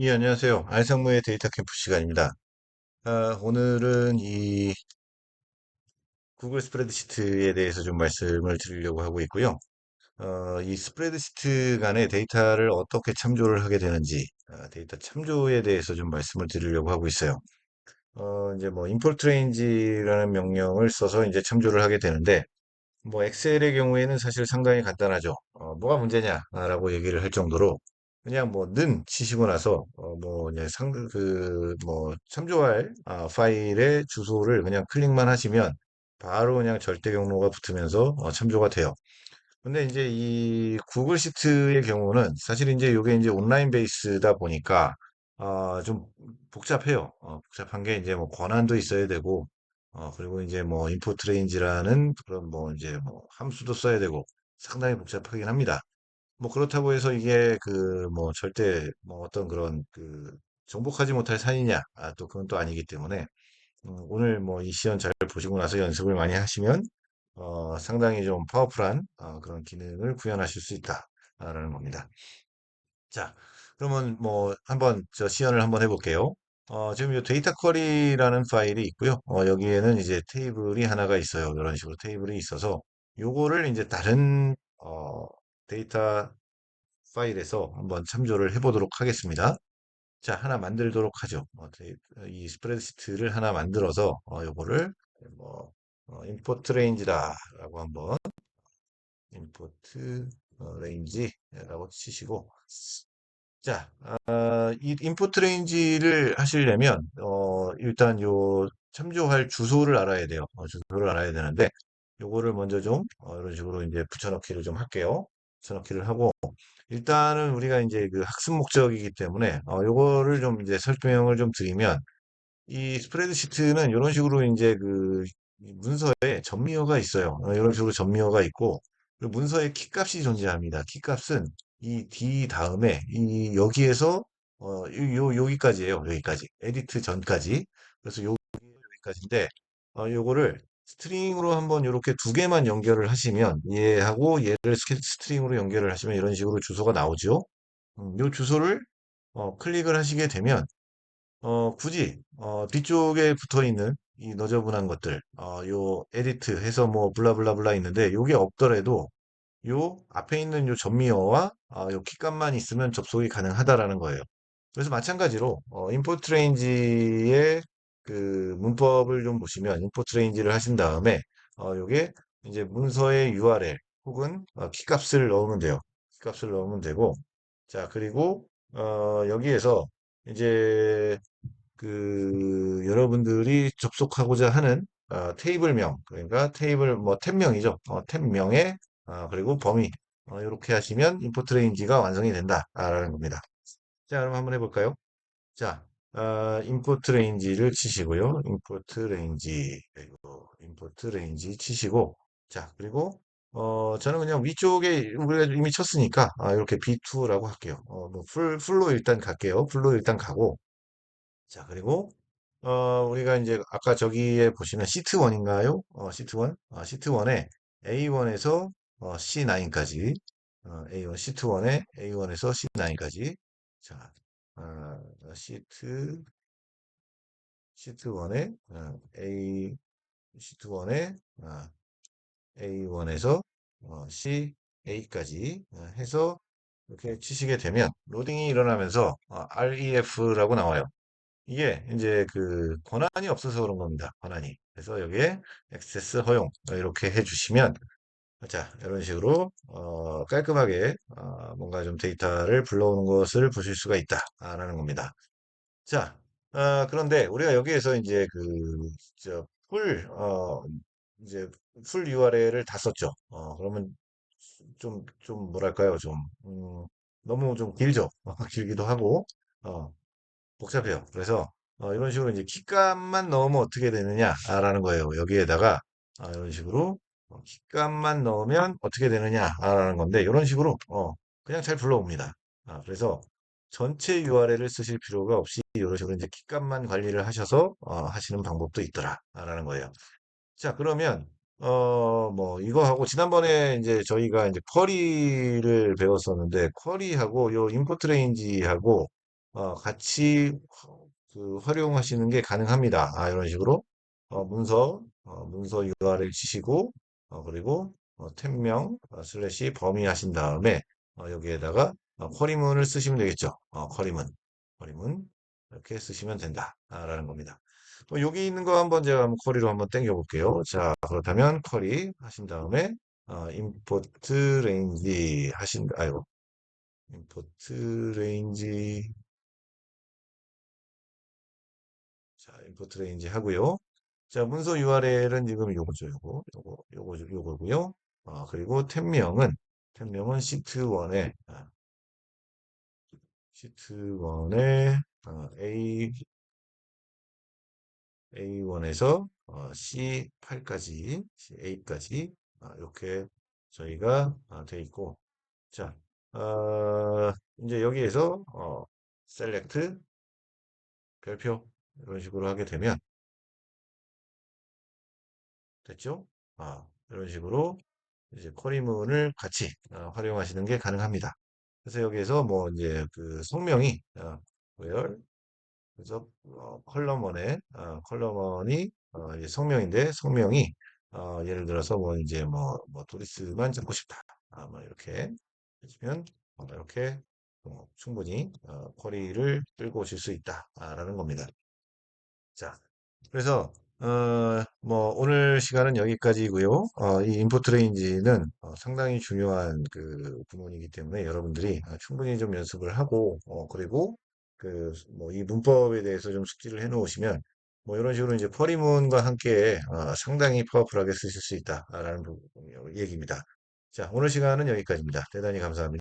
예, 안녕하세요. 알상무의 데이터 캠프 시간입니다. 아, 오늘은 이 구글 스프레드시트에 대해서 좀 말씀을 드리려고 하고 있고요. 어, 이 스프레드시트 간의 데이터를 어떻게 참조를 하게 되는지, 아, 데이터 참조에 대해서 좀 말씀을 드리려고 하고 있어요. 어, 이제 뭐 import range라는 명령을 써서 이제 참조를 하게 되는데, 뭐 엑셀의 경우에는 사실 상당히 간단하죠. 어, 뭐가 문제냐라고 얘기를 할 정도로 그냥 뭐 는 치시고 나서 어, 뭐 이제 상 그 뭐 참조할 아, 파일의 주소를 그냥 클릭만 하시면 바로 그냥 절대 경로가 붙으면서 어, 참조가 돼요. 근데 이제 이 구글 시트의 경우는 사실 이제 이게 이제 온라인 베이스다 보니까 아, 좀 복잡해요. 어, 복잡한 게 이제 뭐 권한도 있어야 되고 어, 그리고 이제 뭐 인포트 레인지라는 그런 뭐 이제 뭐 함수도 써야 되고 상당히 복잡하긴 합니다. 뭐 그렇다고 해서 이게 그 뭐 절대 뭐 어떤 그런 그 정복하지 못할 산이냐? 아, 또 그건 또 아니기 때문에 음, 오늘 뭐 이 시연 잘 보시고 나서 연습을 많이 하시면 어, 상당히 좀 파워풀한 어, 그런 기능을 구현하실 수 있다라는 겁니다. 자, 그러면 뭐 한번 저 시연을 한번 해볼게요. 어, 지금 이 데이터 쿼리라는 파일이 있고요. 어, 여기에는 이제 테이블이 하나가 있어요. 이런 식으로 테이블이 있어서 요거를 이제 다른 어, 데이터 파일에서 한번 참조를 해보도록 하겠습니다. 자, 하나 만들도록 하죠. 어, 이 스프레드시트를 하나 만들어서 어, 요거를 뭐 어, 임포트 레인지다라고 한번 임포트 레인지라고 치시고 자, 아, 이 인포트 레인지를 하시려면 어, 일단 요 참조할 주소를 알아야 돼요. 어, 주소를 알아야 되는데 요거를 먼저 좀 어, 이런 식으로 이제 붙여넣기를 좀 할게요. 붙여넣기를 하고 일단은 우리가 이제 그 학습 목적이기 때문에 어, 요거를 좀 이제 설명을 좀 드리면 이 스프레드시트는 이런 식으로 이제 그 문서에 전미어가 있어요. 어, 이런 식으로 전미어가 있고 그리고 문서에 키값이 존재합니다. 키값은 이 D 다음에 이 여기에서 어, 요, 여기까지예요. 여기까지. 에디트 전까지. 그래서 요, 여기까지인데 어, 요거를 스트링으로 한번 이렇게 두 개만 연결을 하시면 얘하고 얘를 스트링으로 연결을 하시면 이런 식으로 주소가 나오죠. 음, 요 주소를 어, 클릭을 하시게 되면 어, 굳이, 어, 뒤쪽에 붙어 있는 이 너저분한 것들, 어, 요, 에디트 해서 뭐, 블라블라블라 있는데, 요게 없더라도, 요, 앞에 있는 요 전미어와, 어, 요 키값만 있으면 접속이 가능하다라는 거예요. 그래서 마찬가지로, 어, 임포트 레인지의 그 문법을 좀 보시면, 임포트 레인지를 하신 다음에, 어, 요게 이제 문서의 URL 혹은 어, 키값을 넣으면 돼요. 키값을 넣으면 되고, 자, 그리고, 어, 여기에서 이제 그 여러분들이 접속하고자 하는 어, 테이블명 그러니까 테이블 뭐 탭명이죠. 어, 탭명에 어, 그리고 범위 어, 이렇게 하시면 인포트 레인지가 완성이 된다라는 겁니다. 자, 그럼 한번 해볼까요? 자, 어, 인포트 레인지를 치시고요. 인포트 레인지 그리고 인포트 레인지 치시고 자, 그리고 어, 저는 그냥 위쪽에 우리가 이미 쳤으니까 아, 이렇게 B2라고 할게요. 어, 뭐 풀, 풀로 일단 갈게요. 풀로 일단 가고 자, 그리고 어, 우리가 이제 아까 저기에 보시면 시트1인가요? 어, 시트1? 어, 시트1에 A1에서 어, C9까지 어, A1, 시트1에 A1에서 C9까지 자, 어, 시트 시트 1에 어, A 시트 1에 어, A1에서 어, CA까지 어, 해서 이렇게 치시게 되면 로딩이 일어나면서 어, REF라고 나와요. 이게 이제 그 권한이 없어서 그런 겁니다. 권한이. 그래서 여기에 액세스 허용 이렇게 해주시면 자 이런 식으로 어, 깔끔하게 어, 뭔가 좀 데이터를 불러오는 것을 보실 수가 있다라는 겁니다. 자 어, 그런데 우리가 여기에서 이제 그저풀 어, 이제 풀 URL을 다 썼죠. 어, 그러면 좀 좀 뭐랄까요 좀 음, 너무 좀 길죠. 길기도 하고 어, 복잡해요. 그래서 어, 이런 식으로 이제 키값만 넣으면 어떻게 되느냐라는 거예요. 여기에다가 아, 이런 식으로 어, 키값만 넣으면 어떻게 되느냐라는 건데 이런 식으로 어, 그냥 잘 불러옵니다. 아, 그래서 전체 URL을 쓰실 필요가 없이 이런 식으로 이제 키값만 관리를 하셔서 어, 하시는 방법도 있더라라는 거예요. 자, 그러면 어, 뭐 이거 하고 지난번에 이제 저희가 이제 쿼리를 배웠었는데 쿼리하고 요 임포트 레인지하고 어, 같이 그 활용하시는 게 가능합니다. 아, 이런 식으로 어, 문서 어, 문서 URL 치시고 어, 그리고 어, 템명 어, 슬래시 범위 하신 다음에 어, 여기에다가 어, 쿼리문을 쓰시면 되겠죠. 어, 쿼리문 쿼리문 이렇게 쓰시면 된다라는 겁니다. 또 여기 있는 거 한번 제가 한번 쿼리로 한번 당겨 볼게요. 자, 그렇다면 쿼리 하신 다음에 어, import range 하신 아이고 import range 자, import range 하고요. 자, 문서 URL은 지금 요거죠, 요거, 요거, 요거, 요거고요. 아, 그리고 템명은 템명은 시트1에 시트1에 A A1에서 C8까지 C8까지 이렇게 저희가 아, 돼 있고. 자, 어, 이제 여기에서 어, select 별표 이런 식으로 하게 되면 됐죠? 아, 이런 식으로 이제 쿼리문을 같이 어, 활용하시는 게 가능합니다. 그래서 여기에서 뭐 이제 그 성명이 어, where 그래서 어, 컬럼원에 어, 컬럼원이 어, 이제 성명인데 성명이 어, 예를 들어서 뭐 이제 뭐, 뭐 도리스만 잡고 싶다. 아, 뭐 이렇게 해주면 어, 이렇게 어, 충분히 어, 쿼리를 끌고 오실 수 있다라는 겁니다. 자, 그래서 어, 뭐 오늘 시간은 여기까지고요. 어, 이 인포트 레인지는 어, 상당히 중요한 그 부분이기 때문에 여러분들이 어, 충분히 좀 연습을 하고 어, 그리고 그 뭐 이 문법에 대해서 좀 숙지를 해 놓으시면 뭐 이런 식으로 이제 쿼리문과 함께 어, 상당히 파워풀하게 쓰실 수 있다라는 부분, 얘기입니다. 자, 오늘 시간은 여기까지입니다. 대단히 감사합니다.